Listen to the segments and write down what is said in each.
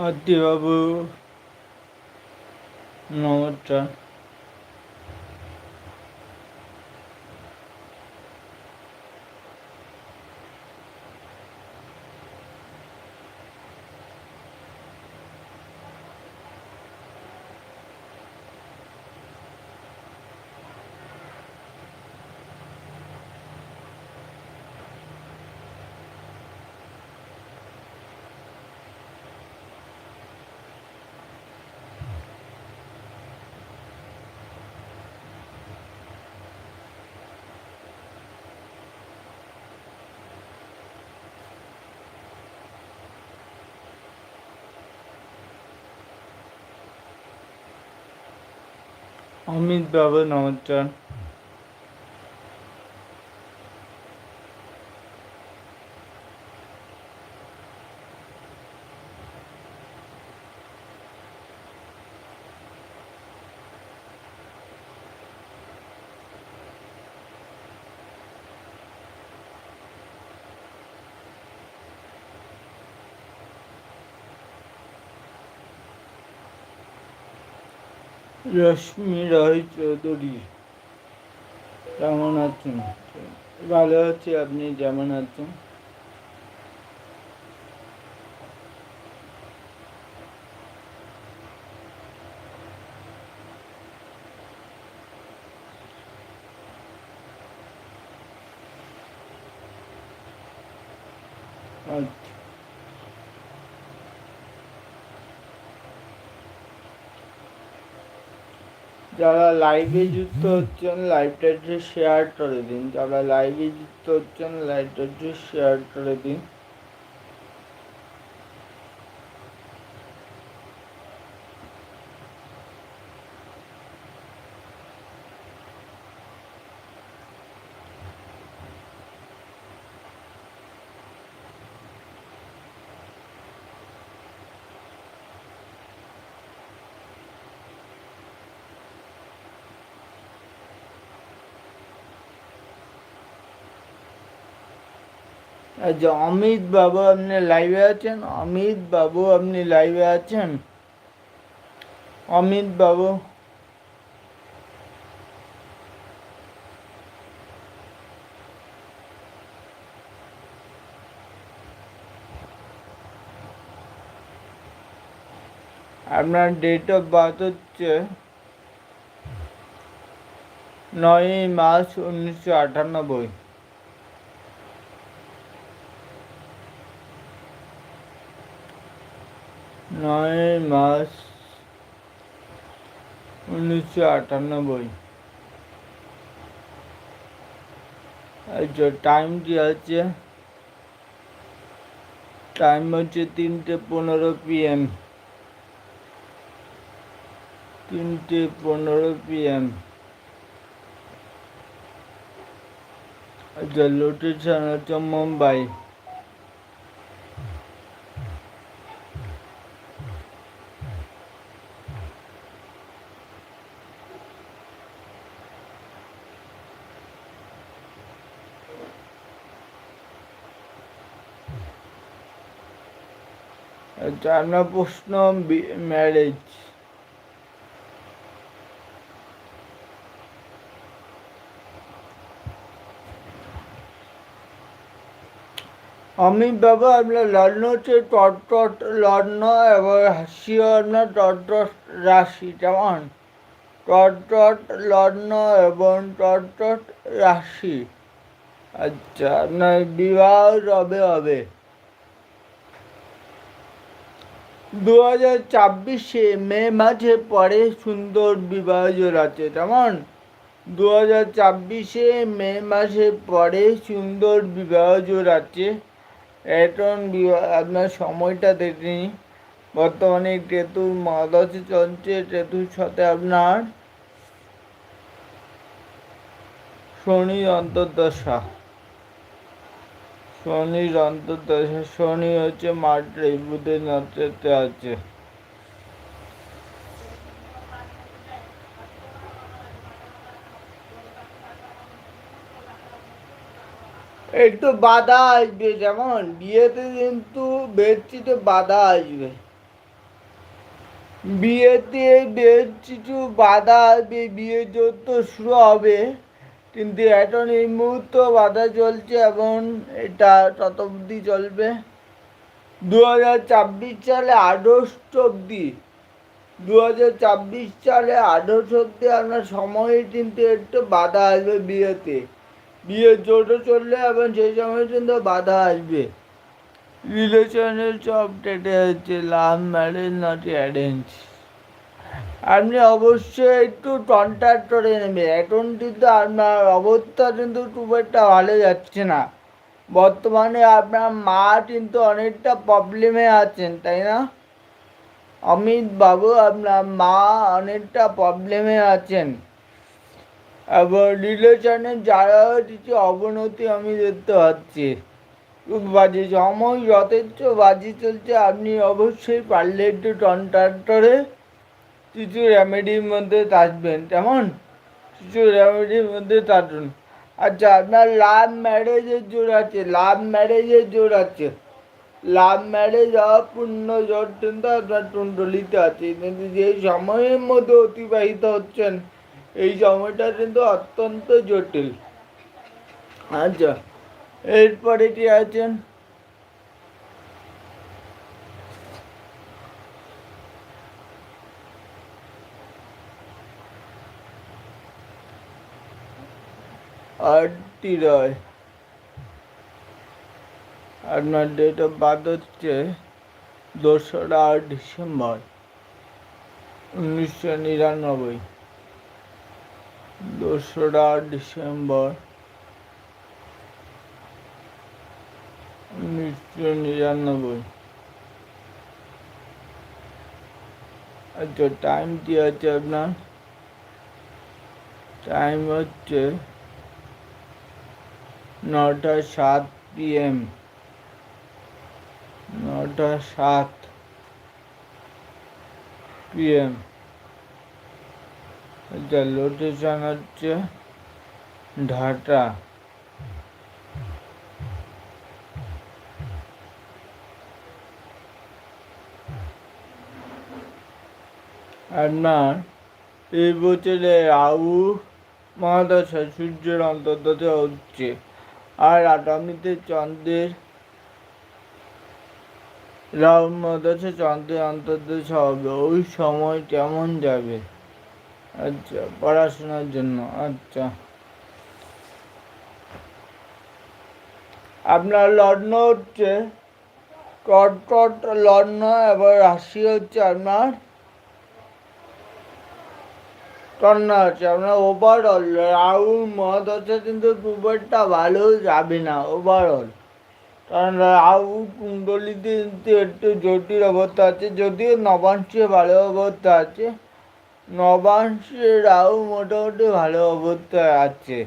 আদিবাবু নমস্কার অমিত বাবু নমস্কার। রশ্মি রায় চৌধুরী। কেমন আছেন? ভালো আছি আপনি যেমন আছেন? আচ্ছা। যারা লাইভে যুক্ত হচ্ছেন লাইভটা একটু শেয়ার করে দিন। যারা লাইভে যুক্ত হচ্ছেন লাইভটা একটু শেয়ার করে দিন। আচ্ছা অমিত বাবু আপনি লাইভে আছেন? অমিত বাবু আপনি লাইভে আছেন? অমিত বাবু। আপনার ডেট অফ বার্থ হচ্ছে নয়ই মার্চ উনিশশো আটানব্বই। নয় মার্চ উনিশশো আটানব্বই। আচ্ছা টাইমটি আছে? টাইম হচ্ছে তিনটে পনেরো পিএম তিনটে পনেরো পিএম আচ্ছা লোকেশন হচ্ছে মুম্বাই। নম্বর প্রশ্ন ম্যারেজ আমি বাবা আপনার লগ্ন হচ্ছে টট লগ্ন এবং হাসিও আপনার টট রাশি, যেমন টট লগ্ন এবং টট রাশি। আচ্ছা আপনার বিবাহ কবে হবে? দু হাজার মে মাসে পরে সুন্দর বিবাহ জোড়াচ্ছে কেমন? দু হাজার মে মাসে পরে সুন্দর বিবাহ জোড়াচ্ছে এখন আপনার সময়টা দেখে বর্তমানে কেতুর মহাদশে চলছে, কেতুর সাথে আপনার শনি অন্তর্দশা। শনির অন্তর্দশা শনি হচ্ছে মাঠে বুধের নক্ষত্রে আছে। একটু বাধা আসবে, যেমন বিয়েতে কিন্তু বেডশিটে বাধা আসবে। বিয়েতে কিছু বাধা আসবে বিয়ে যত শুরু হবে কিন্তু এখন এই মুহূর্ত বাধা চলছে এবং এটা তত অবধি চলবে। দু হাজার ছাব্বিশ সালে আগস্ট অবধি দু হাজার ছাব্বিশ সালে আগস্ট অবধি আপনার সময়ে কিন্তু একটু বাধা আসবে বিয়েতে। বিয়ে জোটো চললে এবং সেই সময় কিন্তু বাধা আসবে। রিলেশনের সব টেটে হচ্ছে লাভ ম্যারেজ নট অ্যারেঞ্জ আপনি অবশ্যই একটু কন্ট্যাক্ট করে নেবে এখন কিন্তু আপনার অবস্থা কিন্তু খুব একটা ভালো যাচ্ছে না। বর্তমানে আপনার মা কিন্তু অনেকটা প্রবলেমে আছেন, তাই না? অমিত বাবু, আপনার মা অনেকটা প্রবলেমে আছেন। এবং রিলেশনের যারা কিছু অবনতি আমি দেখতে পাচ্ছি। খুব বাজে সময়, যথেষ্ট বাজি চলছে। আপনি অবশ্যই পারলে একটু কন্ট্রাক্টরে কিছু রেমেডির মধ্যে থাকবেন কেমন কিছু রেমেডির মধ্যে থাকুন আচ্ছা আপনার লাভ ম্যারেজের জোর আছে। লাভ ম্যারেজের জোর আছে লাভ ম্যারেজ অপূর্ণ জোর কিন্তু আপনার কুণ্ডলিতে আছে। কিন্তু যে সময়ের মধ্যে অতিবাহিত হচ্ছেন, এই সময়টা কিন্তু অত্যন্ত জটিল। আচ্ছা এরপরে কি আছেন? আটটি রয় আপনার ডেট অফ বার্থ হচ্ছে দোসরা আট ডিসেম্বর, উনিশশো নিরানব্বই। দোসরা ডিসেম্বর, উনিশশো নিরানব্বই। আচ্ছা টাইম কি আছে আপনার? টাইম হচ্ছে নটা সাত পিএম। নটা সাত পিএম। আচ্ছা লোকেশন হচ্ছে ঢাকা। আপনার এই বছরে রাহু মহাদশা সূর্যের অন্তর্গত হচ্ছে। আর আগামীতে চন্দ্রের রাহু মহাদশা চন্দ্রের অন্তর্দশা হবে। ওই সময় কেমন যাবে? আচ্ছা পড়াশোনার জন্য আচ্ছা। আপনার লগ্ন হচ্ছে কটকট লগ্ন, এবার রাশি হচ্ছে আপনার কন্যা হচ্ছে আপনার ওভারঅল রাহুল মহাদশা কিন্তু খুব একটা ভালো যাবে না ওভারঅল কারণ রাহু কুণ্ডলিতে কিন্তু একটু জটিল অবস্থা আছে। যদিও নবাংশে ভালো অবস্থা আছে, নবাংশে রাহু মোটামুটি ভালো অবস্থায় আছে।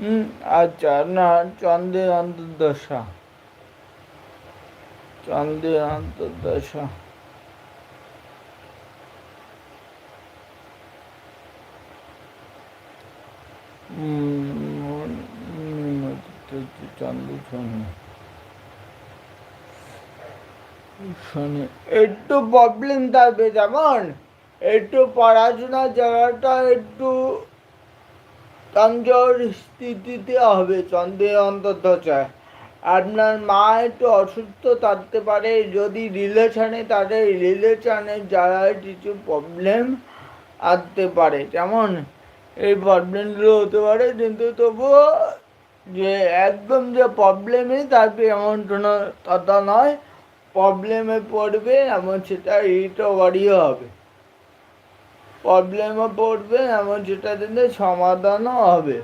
হুম আচ্ছা না, চন্দ্রের অন্তর্দশা। চন্দ্রের অন্তর্দশা। একটু প্রবলেম থাকবে যেমন, একটু পড়াশোনার জায়গাটা একটু কমজোর স্থিতিতে হবে চন্দ্রের অন্তর্দশায় আপনার মা একটু অসুস্থ থাকতে পারে, যদি রিলেশনে তাদের রিলেশনে যারা কিছু প্রবলেম আসতে পারে, যেমন এই প্রবলেমগুলো হতে পারে, কিন্তু তবুও যে একদম যে প্রবলেমই থাকবে এমন কোনো কথা নয়। প্রবলেমে পড়বে, এমন সেটা রিকভারিও হবে। প্রবলেমে পড়বে, এমন সেটা কিন্তু সমাধানও হবে।